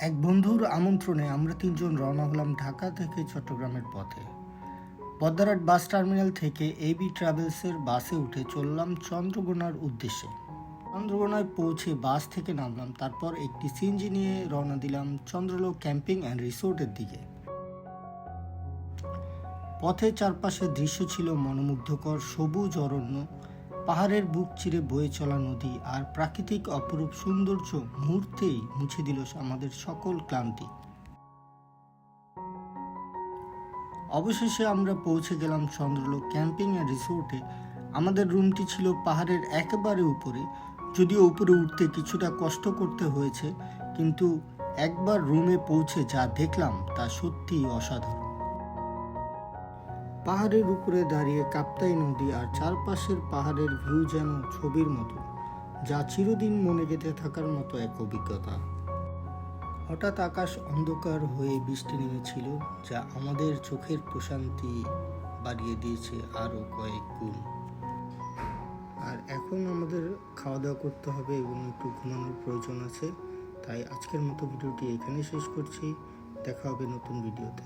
এক বন্ধুর আমন্ত্রণে আমরা তিনজন রওনা হলাম ঢাকা থেকে চট্টগ্রামের পথে। পদ্মারাট বাস টার্মিনাল থেকে এবি ট্রাভেলসের বাসে উঠে চললাম চন্দ্রকোনার উদ্দেশ্যে। চন্দ্রকোনায় পৌঁছে বাস থেকে নামলাম, তারপর একটি সিএনজি নিয়ে রওনা দিলাম চন্দ্রলোক ক্যাম্পিং অ্যান্ড রিসোর্টের দিকে। পথে চারপাশের দৃশ্য ছিল মনোমুগ্ধকর, সবুজ, অরণ্য পাহাড়ের বুক চিরে বয়ে চলা নদী আর প্রাকৃতিক অপরূপ সৌন্দর্য মুহূর্তেই মুছে দিল আমাদের সকল ক্লান্তি। অবশেষে আমরা পৌঁছে গেলাম চন্দ্রলোক ক্যাম্পিং অ্যান্ড রিসোর্টে। আমাদের রুমটি ছিল পাহাড়ের একেবারে উপরে, যদিও উপরে উঠতে কিছুটা কষ্ট করতে হয়েছে, কিন্তু একবার রুমে পৌঁছে যা দেখলাম তা সত্যিই অসাধারণ। পাহাড়ের উপরে দাঁড়িয়ে কাপ্তাই নদী আর চারপাশের পাহাড়ের ভিউ যেন ছবির মতো, যা চিরদিন মনে গেঁথে থাকার মতো এক অভিজ্ঞতা। হঠাৎ আকাশ অন্ধকার হয়ে বৃষ্টি নেমেছিল, যা আমাদের চোখের প্রশান্তি বাড়িয়ে দিয়েছে আরও কয়েক গুণ। আর এখন আমাদের খাওয়া দাওয়া করতে হবে এবং একটু ঘুমানোর প্রয়োজন আছে, তাই আজকের মতো ভিডিওটি এখানে শেষ করছি। দেখা হবে নতুন ভিডিওতে।